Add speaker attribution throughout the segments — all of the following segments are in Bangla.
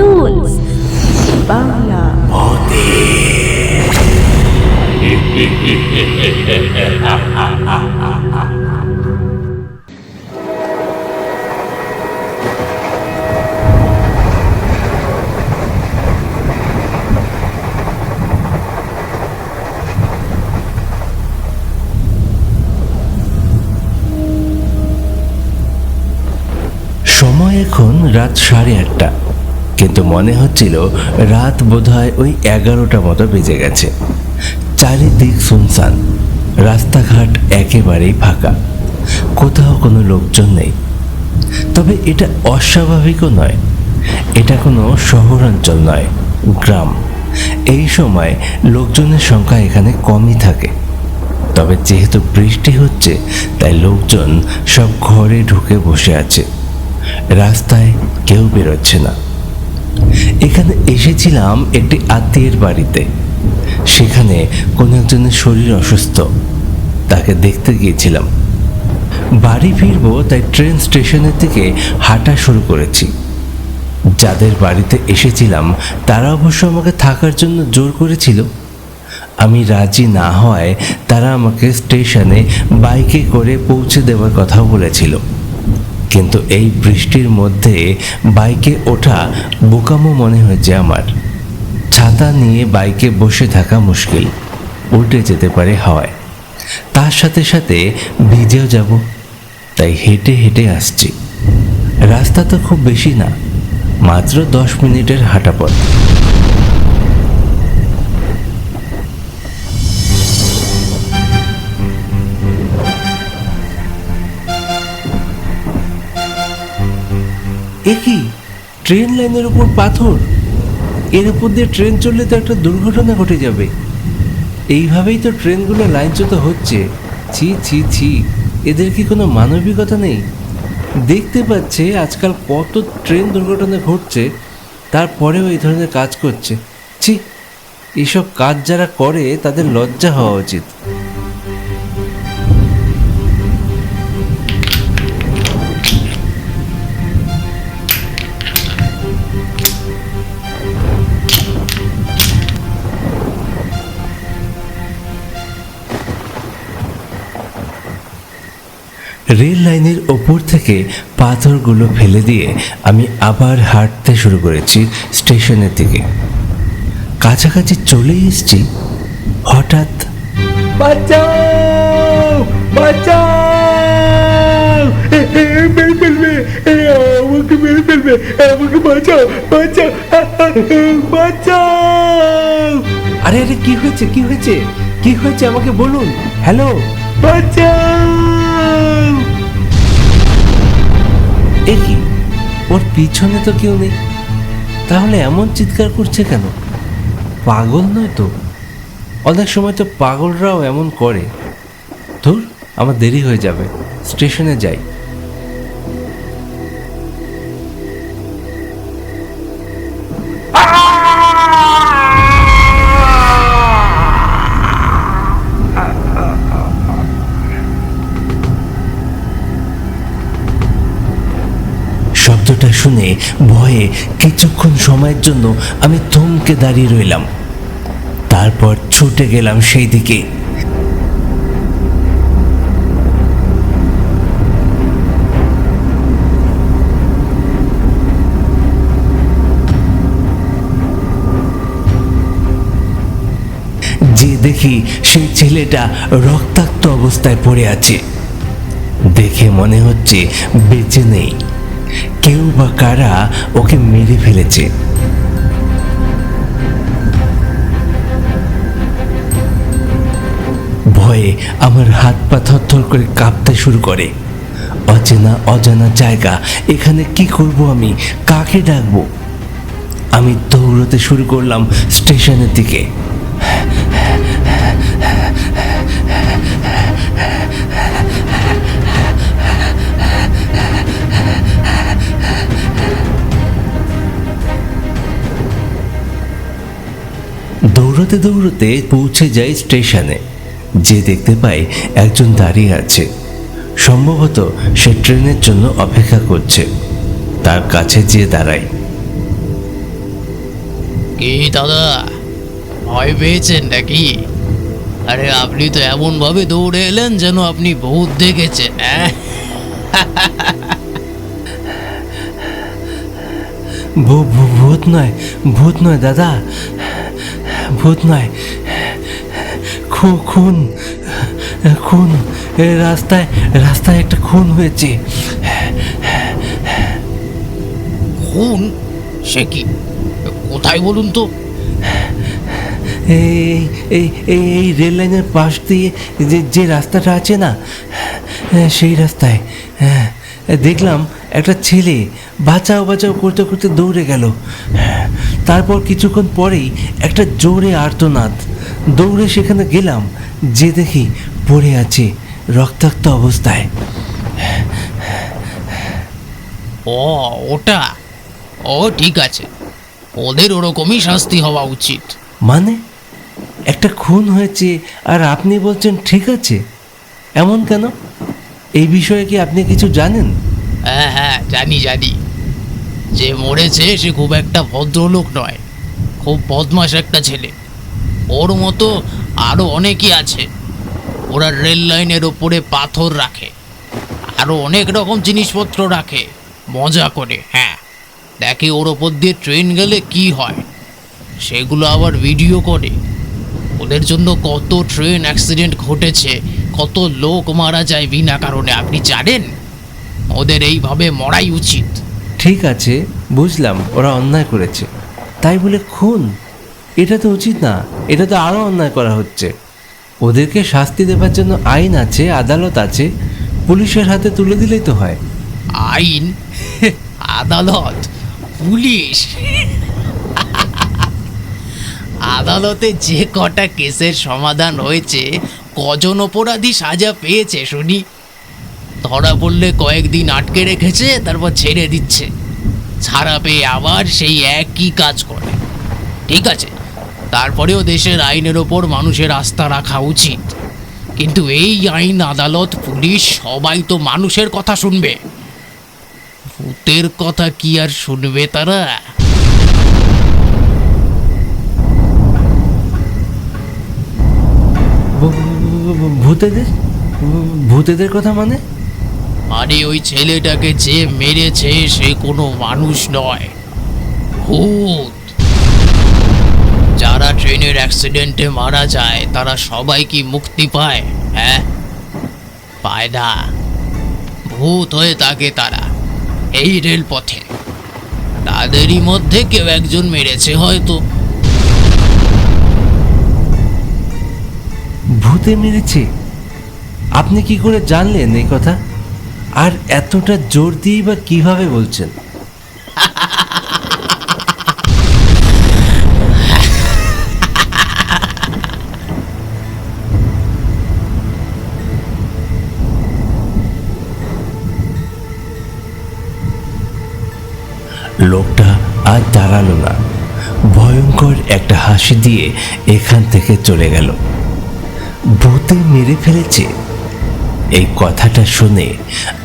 Speaker 1: টুলস বাংলা
Speaker 2: সময় এখন রাত সাড়ে আটটা। কিন্তু মনে হচ্ছিল রাত বোধহয় ওই এগারোটা মতো বেজে গেছে। চারিদিক শুনশান, রাস্তাঘাট একেবারেই ফাঁকা। কোথাও কোনো লোকজন নেই। তবে এটা অস্বাভাবিকও নয়। এটা কোনো শহরাঞ্চল নয়, গ্রাম। এই সময় লোকজনের সংখ্যা এখানে কমই থাকে। তবে যেহেতু বৃষ্টি হচ্ছে, তাই লোকজন সব ঘরে ঢুকে বসে আছে। রাস্তায় কেউ বেরোচ্ছে না। এখানে এসেছিলাম একটি আত্মীয়ের বাড়িতে। সেখানে কোনো একজনের শরীর অসুস্থ। তাকে দেখতে গিয়েছিলাম। বাড়ি ফিরবো, তাই ট্রেন স্টেশনের থেকে হাঁটা শুরু করেছি। যাদের বাড়িতে এসেছিলাম, তারা অবশ্য আমাকে থাকার জন্য জোর করেছিল। আমি রাজি না হওয়ায় তারা আমাকে স্টেশনে বাইকে করে পৌঁছে দেওয়ার কথাও বলেছিল। কিন্তু এই বৃষ্টির মধ্যে বাইকে ওঠা বোকামো মনে হয়েছে আমার। ছাতা নিয়ে বাইকে বসে থাকা মুশকিল, উল্টে যেতে পারে হাওয়ায়। তার সাথে সাথে ভিজেও যাব, তাই হেঁটে হেঁটে আসছি। রাস্তা তো খুব বেশি না, মাত্র দশ মিনিটের হাঁটা পথ এ কি? ট্রেন লাইনের উপর পাথর? এর উপর দিয়ে ট্রেন চললে তো একটা দুর্ঘটনা ঘটে যাবে। এইভাবেই তো ট্রেনগুলো লাইনচ্যুত হচ্ছে। ছি ছি ছি, এদের কি কোনো মানবিকতা নেই? দেখতে পাচ্ছে আজকাল কত ট্রেন দুর্ঘটনা ঘটছে, তারপরেও এই ধরনের কাজ করছে। ছি, এসব কাজ যারা করে তাদের লজ্জা হওয়া উচিত। রেল লাইনের ওপর থেকে পাথরগুলো ফেলে দিয়ে আমি আবার হাঁটতে শুরু করেছি স্টেশনের দিকে। কাছাকাছি চলে এসেছি হঠাৎ বাঁচাও বাঁচাও! মেরে ফেলবে আমাকে মেরে ফেলবে আমাকে বাঁচাও বাঁচাও বাঁচাও! আরে আরে কি হয়েছে কি হয়েছে? কি হয়েছে আমাকে বলুন? হ্যালো বাঁচাও! কি? ওর পিছনে তো কেউ নেই। তাহলে এমন চিৎকার করছে কেন? পাগল নয় তো? অনেক সময় তো পাগলরাও এমন করে। ধুর, আমার দেরি হয়ে যাবে। স্টেশনে যাই। শুনে ভয়ে কিছুক্ষণ সময়ের জন্য আমি থমকে দাঁড়িয়ে রইলাম। তারপর ছুটে গেলাম সেই দিকে যে দেখি সেই ছেলেটা রক্তাক্ত অবস্থায় পড়ে আছে। দেখে মনে হচ্ছে বেঁচে নেই। কেউ বা কারা ওকে মেরে ফেলেছে? ভয়ে আমার হাত পা থরথর করে কাঁপতে শুরু করে। অচেনা, অজানা জায়গা, এখানে কি করব আমি? কাকে ডাকবো? আমি দৌড়তে শুরু করলাম স্টেশনের দিকে। দৌড়তে দৌড়তে পৌঁছে যায় স্টেশনে যে দেখতে পাই একজন দাঁড়িয়ে আছে। সম্ভবত সে ট্রেনের জন্য অপেক্ষা করছে। তার কাছে যেয়ে দাঁড়ায়।
Speaker 3: কি দাদা ভয় পেয়েছেন নাকি? আরে আপনি তো এমন ভাবে দৌড়ে এলেন যেন আপনি ভূত দেখেছেন হ্যাঁ?
Speaker 2: ভূত নয় ভূত নয় দাদা। ভূত নয় খুন খুন খুন রাস্তায় রাস্তায় একটা খুন হয়েছে।
Speaker 3: খুন? সে কি? কোথায় বলুন তো?
Speaker 2: এই এই এই এই রেল লাইনের পাশ দিয়ে যে যে রাস্তাটা আছে না সেই রাস্তায় হ্যাঁ দেখলাম একটা ছেলে বাঁচাও বাঁচাও করতে করতে দৌড়ে গেল। হ্যাঁ, তারপর কিছুক্ষণ পরেই একটা জোরে আর্তনাদ। দৌড়ে সেখানে গেলাম যে দেখি পড়ে আছে রক্তাক্ত অবস্থায়।
Speaker 3: ও ওটা। ও ঠিক আছে। ওদের ওরকমই শাস্তি হওয়া উচিত।
Speaker 2: মানে? একটা খুন হয়েছে আর আপনি বলছেন ঠিক আছে? এমন কেন? এই বিষয়ে কি আপনি কিছু জানেন?
Speaker 3: হ্যাঁ হ্যাঁ জানি জানি। যে মরেছে সে খুব একটা ভদ্রলোক নয়, খুব বদমাস একটা ছেলে। ওর মতো আরও অনেকই আছে। ওরা রেল লাইনের ওপরে পাথর রাখে আরও অনেক রকম জিনিসপত্র রাখে, মজা করে হ্যাঁ। দেখে ওর ওপর দিয়ে ট্রেন গেলে কি হয়? সেগুলো আবার ভিডিও করে। ওদের জন্য কত ট্রেন অ্যাক্সিডেন্ট ঘটেছে, কত লোক মারা যায় বিনা কারণে, আপনি জানেন? ওদের এইভাবে মরাই উচিত।
Speaker 2: ঠিক আছে, বুঝলাম, ওরা অন্যায় করেছে। তাই বলে খুন? এটা তো উচিত না, এটা তো আরও অন্যায় করা হচ্ছে। ওদেরকে শাস্তি দেবার জন্য আইন আছে, আদালত আছে, পুলিশের হাতে তুলে দিলেই তো হয়।
Speaker 3: আইন? আদালত? পুলিশ? আদালতে যে কটা কেসের সমাধান হয়েছে, কজন অপরাধী সাজা পেয়েছে, শুনি। ধরা পড়লে কয়েকদিন আটকে রেখেছে, তারপর ছেড়ে দিচ্ছে। ছাড়া পেয়ে আবার সেই একই কাজ করে। ঠিক আছে, তারপরেও দেশের আইনের ওপর মানুষের আস্থা রাখা উচিত। কিন্তু এই আইন আদালত, পুলিশ, সবাই তো মানুষের কথা শুনবে। ভূতের কথা কি আর শুনবে তারা?
Speaker 2: ভূতেদের? ভূতেদের কথা মানে?
Speaker 3: মানে ওই ছেলেটাকে যে মেরেছে সে কোনো মানুষ নয়। ভূত। যারা ট্রেনের অ্যাক্সিডেন্টে মারা যায়, তারা সবাই কি মুক্তি পায় হ্যাঁ? পায় না। ভূত হয়ে থাকে তারা এই রেলপথে। তাদেরই মধ্যে কেউ একজন মেরেছে হয়তো।
Speaker 2: ভূতে মেরেছে? আপনি কি করে জানলেন এই কথা? আর এতটা জোর দিয়ে বা কীভাবে বলছেন? লোকটা আর দাঁড়াল না। ভয়ঙ্কর একটা হাসি দিয়ে এখান থেকে চলে গেল। ভূতে মেরে ফেলেছে। এই কথাটা শুনে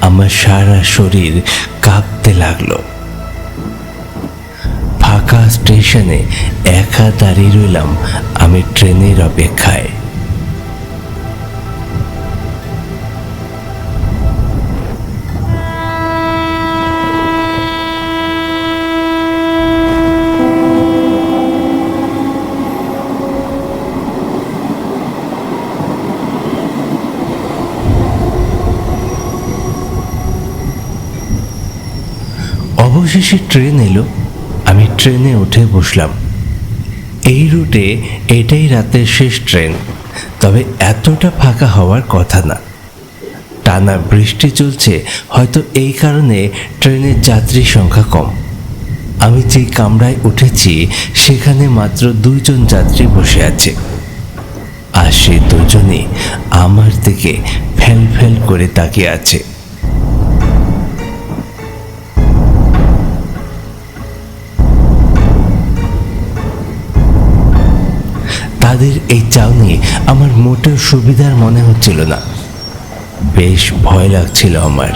Speaker 2: আমার সারা শরীর কাঁপতে লাগল। ফাঁকা স্টেশনে একা দাঁড়িয়ে রইলাম আমি ট্রেনের অপেক্ষায়। অবশেষে ট্রেন এলো। আমি ট্রেনে উঠে বসলাম। এই রুটে এটাই রাতের শেষ ট্রেন, তবে এতটা ফাঁকা হওয়ার কথা না। টানা বৃষ্টি চলছে, হয়তো এই কারণে ট্রেনের যাত্রীর সংখ্যা কম। আমি যেই কামরায় উঠেছি, সেখানে মাত্র দুইজন যাত্রী বসে আছে। আর সে দুজনে আমার দিকে ফেল ফেল করে তাকিয়ে আছে। তাদের এই চাউনি আমার মোটেও সুবিধার মনে হচ্ছিল না। বেশ ভয় লাগছিল আমার।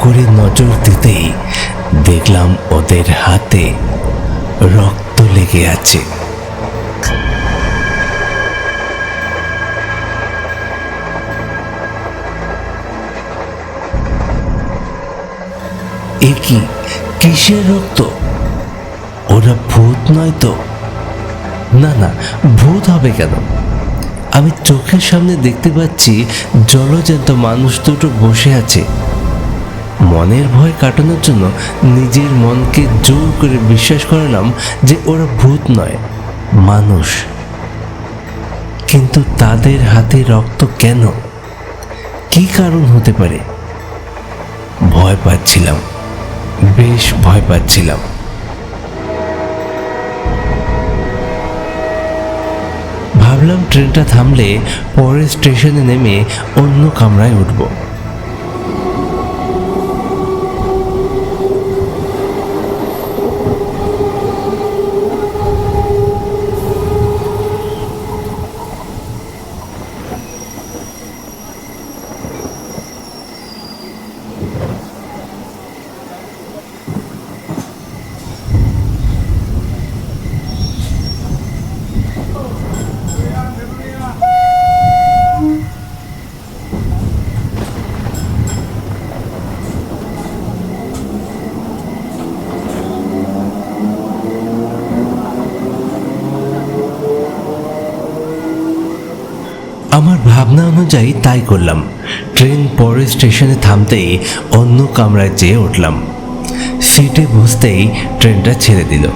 Speaker 2: করে নজর দিতেই দেখলাম ওদের হাতে রক্ত লেগে আছে। এ কি? কিসের রক্ত? ওরা ভূত নয় তো? না না, ভূত হবে কেন? আমি চোখের সামনে দেখতে পাচ্ছি জলজ্যান্ত মানুষ দুটো বসে আছে। মনের ভয় কাটানোর জন্য নিজের মনকে জোর করে বিশ্বাস করালাম যে ওরা ভূত নয়, মানুষ। কিন্তু তাদের হাতে রক্ত কেন? কি কারণ হতে পারে? ভয় পাচ্ছিলাম, বেশ ভয় পাচ্ছিলাম। ভাবলাম ট্রেনটা থামলে পরের স্টেশনে নেমে অন্য কামরায় উঠব আমার ভাবনা অনুযায়ী তাই করলাম। ট্রেন পরের স্টেশনে থামতেই অন্য কামরায় যেয়ে উঠলাম। সিটে বসতেই ট্রেনটা ছেড়ে দিল।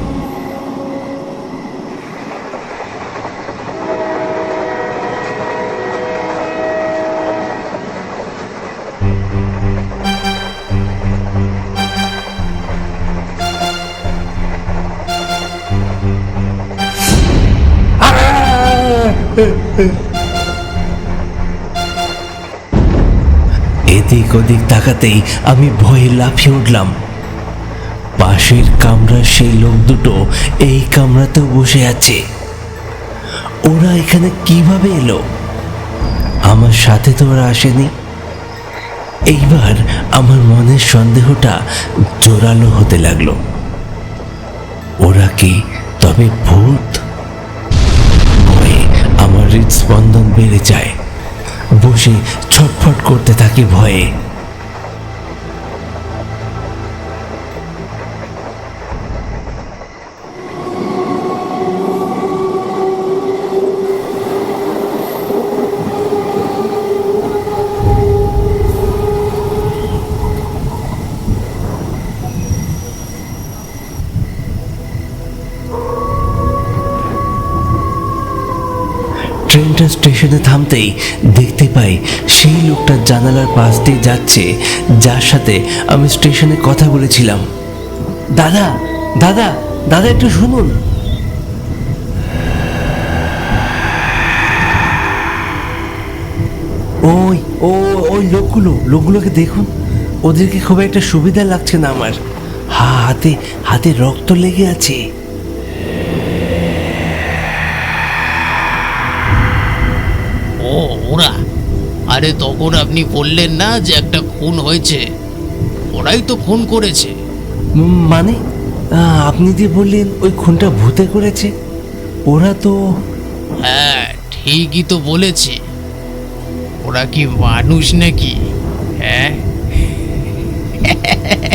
Speaker 2: ওদিক তাকাতেই আমি ভয়ে লাফিয়ে উঠলাম। পাশের কামরার সেই লোক দুটো এই কামরাতেও বসে আছে। ওরা এখানে কীভাবে এলো? আমার সাথে তো ওরা আসেনি। এইবার আমার মনের সন্দেহটা জোরালো হতে লাগল। ওরা কি তবে ভূত? ভয়ে আমার হৃদস্পন্দন বেড়ে যায়। বসে ছটফট করতে থাকি ভয়ে। ট্রেনটা স্টেশনে থামতেই দেখতে পাই সেই লোকটা জানালার পাশ দিয়ে যাচ্ছে, যার সাথে আমি স্টেশনে কথা বলেছিলাম। দাদা দাদা দাদা একটু শুনুন। ওই, ও, ওই লোকগুলো, লোকগুলোকে দেখুন। ওদেরকে খুব একটা সুবিধা লাগছে না আমার। হা, হাতে হাতে রক্ত লেগে আছে।
Speaker 3: ওরা। আরে তখন আপনি বললেন না যে একটা খুন হয়েছে? ওরাই তো খুন করেছে।
Speaker 2: মানে? আপনি যে বললেন ওই খুনটা ভূতে করেছে ওরা তো
Speaker 3: হ্যাঁ ঠিকই তো বলেছে। ওরা কি মানুষ নাকি? হ্যাঁ?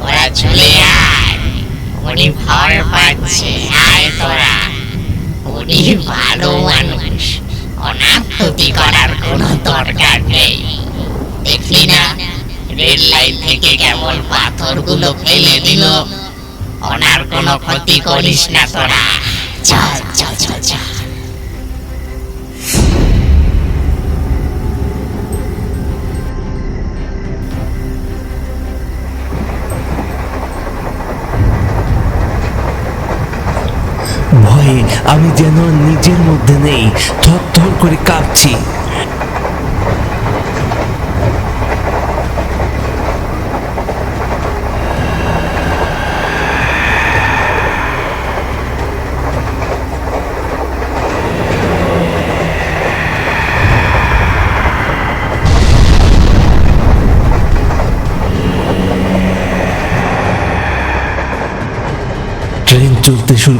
Speaker 4: ওরা চলে উনি ভয় পাচ্ছে আয় তোরা উনি ভালো মানুষ ক্ষতি করার কোনো দরকার নেই দেখলি না রেল লাইন থেকে কেমন পাথরগুলো ফেলে দিল ওনার কোনো ক্ষতি করিস না তোরা।
Speaker 2: ভয়ে আমি যেন নিজের মধ্যে নেই থর থর করে কাঁপছি।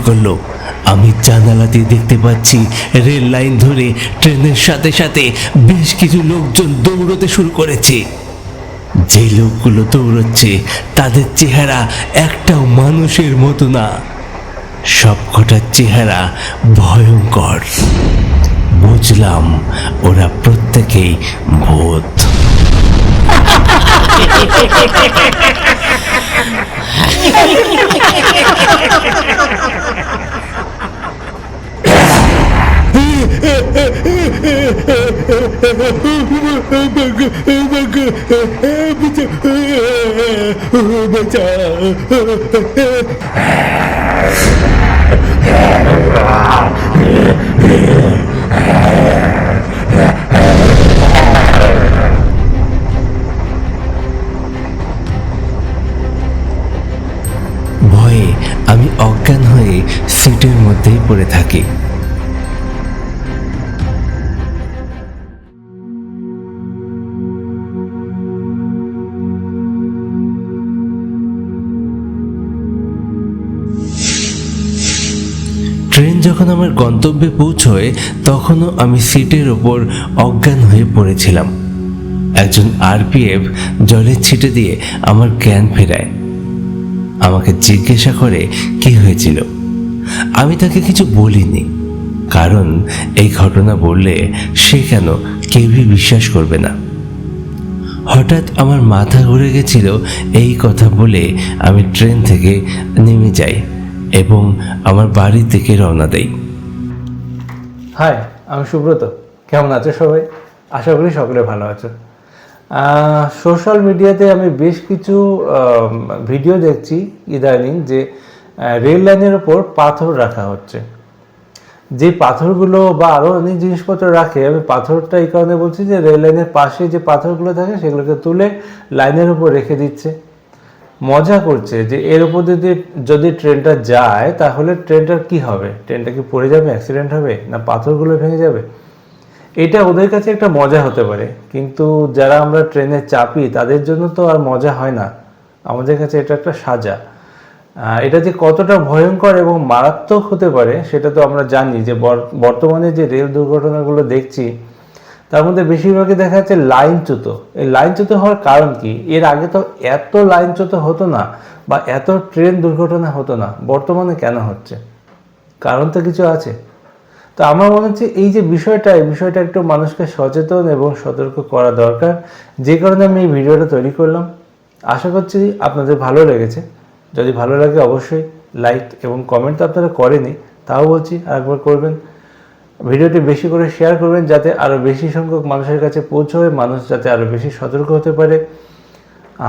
Speaker 2: করল। আমি জানালা দিয়ে দেখতে পাচ্ছি রেল লাইন ধরে ট্রেনের সাথে সাথে বেশ কিছু লোকজন দৌড়তে শুরু করেছে। যে লোকগুলো দৌড়চ্ছে, তাদের চেহারা একটাও মানুষের মতো না। সবকটার চেহারা ভয়ঙ্কর। বুঝলাম ওরা প্রত্যেকেই ভূত। ভয়ে থাকি। ট্রেন যখন আমার গন্তব্যে পৌঁছয়, তখনও আমি সিটের ওপর অজ্ঞান হয়ে পড়েছিলাম। একজন আরপিএফ জলের ছিটে দিয়ে আমার জ্ঞান ফেরায়। আমাকে জিজ্ঞাসা করে কি হয়েছিল। আমি তাকে কিছু বলিনি, কারণ এই ঘটনা বললে সে কেন কেউই বিশ্বাস করবে না। হঠাৎ আমার মাথা ঘুরে গেছিল এই কথা বলে আমি ট্রেন থেকে নেমে যাই এবং আমার বাড়ির দিকে রওনা দেই।
Speaker 5: হাই, আমি সুব্রত। কেমন আছো সবাই? আশা করি সকলে ভালো আছো। সোশ্যাল মিডিয়াতে আমি বেশ কিছু ভিডিও দেখছি ইদানিং যে রেল লাইনের ওপর পাথর রাখা হচ্ছে। যে পাথরগুলো বা আরও অনেক জিনিসপত্র রাখে, আমি পাথরটা এই কারণে বলছি যে রেল লাইনের পাশে যে পাথরগুলো থাকে, সেগুলোকে তুলে লাইনের উপর রেখে দিচ্ছে। মজা করছে যে এর উপর যদি যদি ট্রেনটা যায়, তাহলে ট্রেনটার কি হবে? ট্রেনটা কি পড়ে যাবে? অ্যাক্সিডেন্ট হবে? না পাথরগুলো ভেঙে যাবে? এটা ওদের কাছে একটা মজা হতে পারে। কিন্তু যারা আমরা ট্রেনে চাপি, তাদের জন্য তো আর মজা হয় না। আমাদের কাছে এটা একটা সাজা। এটা যে কতটা ভয়ঙ্কর এবং মারাত্মক হতে পারে, সেটা তো আমরা জানি যে বর- বর্তমানে যে রেল দুর্ঘটনাগুলো দেখছি, তার মধ্যে বেশিরভাগই দেখা যাচ্ছে লাইনচ্যুত। এই লাইনচ্যুত হওয়ার কারণ কি? এর আগে তো এত লাইনচ্যুত হতো না বা এত ট্রেন দুর্ঘটনা হতো না, বর্তমানে কেন হচ্ছে? কারণ তো কিছু আছে। তো আমার মনে হচ্ছে এই যে বিষয়টা, এই বিষয়টা একটু মানুষকে সচেতন এবং সতর্ক করা দরকার। যে কারণে আমি এই ভিডিওটা তৈরি করলাম। আশা করছি আপনাদের ভালো লেগেছে। যদি ভালো লাগে অবশ্যই লাইক এবং কমেন্ট তো আপনারা করেনি তাও বলছি আরেকবার করবেন। ভিডিওটি বেশি করে শেয়ার করবেন যাতে আরও বেশি সংখ্যক মানুষের কাছে পৌঁছয়, মানুষ যাতে আরও বেশি সতর্ক হতে পারে।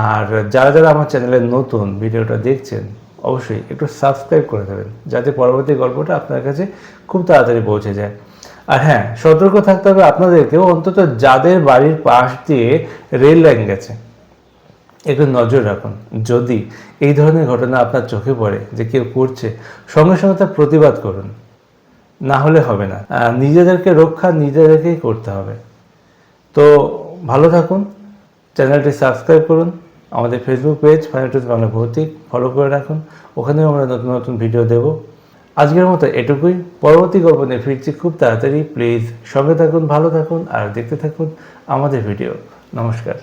Speaker 5: আর যারা যারা আমার চ্যানেলে নতুন, ভিডিওটা দেখছেন, অবশ্যই একটু সাবস্ক্রাইব করে দেবেন, যাতে পরবর্তী গল্পটা আপনার কাছে খুব তাড়াতাড়ি পৌঁছে যায়। আর হ্যাঁ সতর্ক থাকতে হবে আপনাদেরকেও, অন্তত যাদের বাড়ির পাশ দিয়ে রেল লাইন গেছে। একটু নজর রাখুন। যদি এই ধরনের ঘটনা আপনার চোখে পড়ে যে কেউ করছে, সঙ্গে সঙ্গে তার প্রতিবাদ করুন। না হলে হবে না। নিজেদেরকে রক্ষা নিজেদেরকেই করতে হবে। তো ভালো থাকুন, চ্যানেলটি সাবস্ক্রাইব করুন, আমাদের ফেসবুক পেজ ফাইনাল বাংলা ভৌতিক ফলো করে রাখুন। ওখানেও আমরা নতুন নতুন ভিডিও দেব। আজকের মতো এটুকুই। পরবর্তী গল্প নিয়ে ফিরছি খুব তাড়াতাড়ি। প্লিজ সঙ্গে থাকুন, ভালো থাকুন, আর দেখতে থাকুন আমাদের ভিডিও নমস্কার।